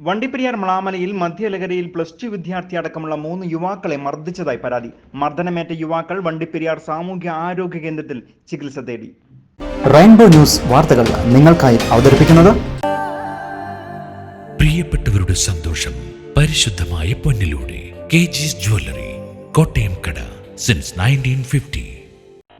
വണ്ടിപ്പെരിയാർ മളാമലയിൽ മധ്യലഹരിയിൽ plus two വിദ്യാർത്ഥി അടക്കമുള്ള മൂന്ന് യുവാക്കളെ മർദ്ദിച്ചതായി പരാതി. മർദ്ദനമേറ്റ യുവാക്കൾ വണ്ടിപ്പെരിയാർ സാമൂഹ്യ ആരോഗ്യ കേന്ദ്രത്തിൽ ചികിത്സ തേടി. റെയിൻബോ ന്യൂസ് വാർത്തകൾ നിങ്ങൾക്കായി അവതരിപ്പിക്കുന്നത് പ്രിയപ്പെട്ടവരുടെ സന്തോഷം പരിശുദ്ധമായ പൊന്നിലൂടെ. കെ ജിസ് ജ്വല്ലറി കോട്ടയം കട since nineteen fifty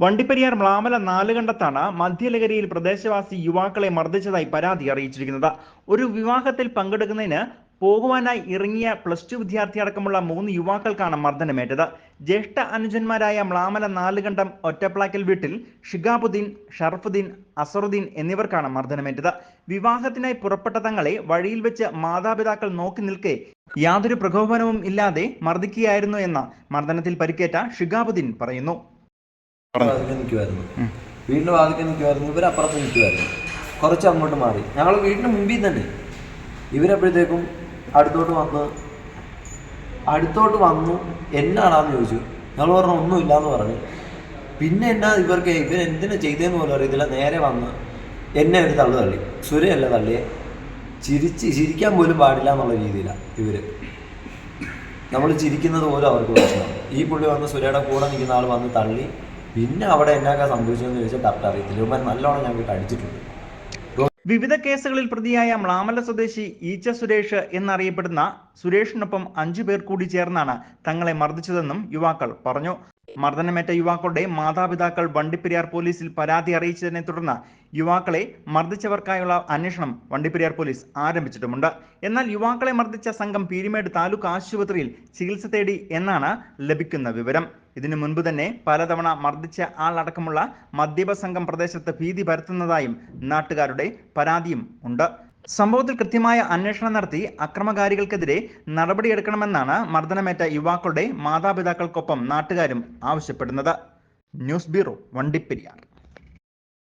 Vandiperiyar Mlamala നാലുകണ്ടത്താണ് മധ്യലഹരിയിൽ പ്രദേശവാസി യുവാക്കളെ മർദ്ദിച്ചതായി പരാതി അറിയിച്ചിരിക്കുന്നത്. ഒരു വിവാഹത്തിൽ പങ്കെടുക്കുന്നതിന് പോകുവാനായി ഇറങ്ങിയ പ്ലസ് ടു വിദ്യാർത്ഥി അടക്കമുള്ള മൂന്ന് യുവാക്കൾക്കാണ് മർദ്ദനമേറ്റത്. ജ്യേഷ്ഠ അനുജന്മാരായ മ്ലാമല നാലുകണ്ടം ഒറ്റപ്ലാക്കൽ വീട്ടിൽ ഷിഗാബുദ്ദീൻ ഷർഫുദ്ദീൻ അസറുദ്ദീൻ എന്നിവർക്കാണ് മർദ്ദനമേറ്റത്. വിവാഹത്തിനായി പുറപ്പെട്ട തങ്ങളെ വഴിയിൽ വെച്ച് മാതാപിതാക്കൾ നോക്കി നിൽക്കെ യാതൊരു പ്രകോപനവും ഇല്ലാതെ മർദ്ദിക്കുകയായിരുന്നു എന്ന മർദ്ദനത്തിൽ പരിക്കേറ്റ ഷിഗാബുദ്ദീൻ പറയുന്നു. വാതിക്കൽ നിൽക്കുമായിരുന്നു വീടിന് വാതിക്കൽ നിൽക്കുമായിരുന്നു ഇവർ അപ്പുറത്ത് നിൽക്കുമായിരുന്നു കുറച്ച് അങ്ങോട്ട് മാറി. ഞങ്ങൾ വീടിന് മുമ്പിൽ തന്നെ ഇവരപ്പോഴത്തേക്കും അടുത്തോട്ട് വന്ന് അടുത്തോട്ട് വന്നു എന്നാടാന്ന് ചോദിച്ചു. ഞങ്ങൾ പറഞ്ഞു ഒന്നുമില്ല എന്ന് പറഞ്ഞു. പിന്നെ എന്നാ ഇവർക്ക് ഇവർ എന്തിനാ ചെയ്തതെന്ന് പോലും അറിയത്തില്ല. നേരെ വന്ന് എന്നെ ഒരു തള്ളു തള്ളി. സുരയല്ല തള്ളിയെ. ചിരിച്ച് ചിരിക്കാൻ പോലും പാടില്ല എന്നുള്ള രീതിയിലാണ് ഇവർ നമ്മൾ ചിരിക്കുന്നത് പോലും അവർക്ക് പ്രശ്നമാണ്. ഈ പുള്ളി വന്ന് സുരയുടെ കൂടെ നിൽക്കുന്ന ആൾ വന്ന് തള്ളി. പിന്നെ അവിടെ എന്നൊക്കെ സംഭവിച്ചതെന്ന് ചോദിച്ചാൽ കറക്റ്റ് അറിയത്തില്ല. ഇവന്മാർ നല്ലോണം ഞങ്ങൾക്ക് അടിച്ചിട്ടുണ്ട് വിവിധ കേസുകളിൽ പ്രതിയായ മ്ലാമല സ്വദേശി ഈച്ച സുരേഷ് എന്നറിയപ്പെടുന്ന സുരേഷിനൊപ്പം അഞ്ചു പേർ കൂടി ചേർന്നാണ് തങ്ങളെ മർദ്ദിച്ചതെന്നും യുവാക്കൾ പറഞ്ഞു. മർദ്ദനമേറ്റ യുവാക്കളുടെ മാതാപിതാക്കൾ വണ്ടിപ്പെരിയാർ പോലീസിൽ പരാതി അറിയിച്ചതിനെ തുടർന്ന് യുവാക്കളെ മർദ്ദിച്ചവർക്കായുള്ള അന്വേഷണം വണ്ടിപ്പെരിയാർ പോലീസ് ആരംഭിച്ചിട്ടുമുണ്ട്. എന്നാൽ യുവാക്കളെ മർദ്ദിച്ച സംഘം പീരിമേട് താലൂക്ക് ആശുപത്രിയിൽ ചികിത്സ തേടി എന്നാണ് ലഭിക്കുന്ന വിവരം. ഇതിനു മുൻപ് തന്നെ പലതവണ മർദ്ദിച്ച ആളടക്കമുള്ള മദ്യപ സംഘം പ്രദേശത്ത് ഭീതി പരത്തുന്നതായും നാട്ടുകാരുടെ പരാതിയും ഉണ്ട്. സംഭവത്തിൽ കൃത്യമായ അന്വേഷണം നടത്തി അക്രമകാരികൾക്കെതിരെ നടപടിയെടുക്കണമെന്നാണ് മർദ്ദനമേറ്റ യുവാക്കളുടെ മാതാപിതാക്കൾക്കൊപ്പം നാട്ടുകാരും ആവശ്യപ്പെടുന്നത്. News bureau Vandiperiyar.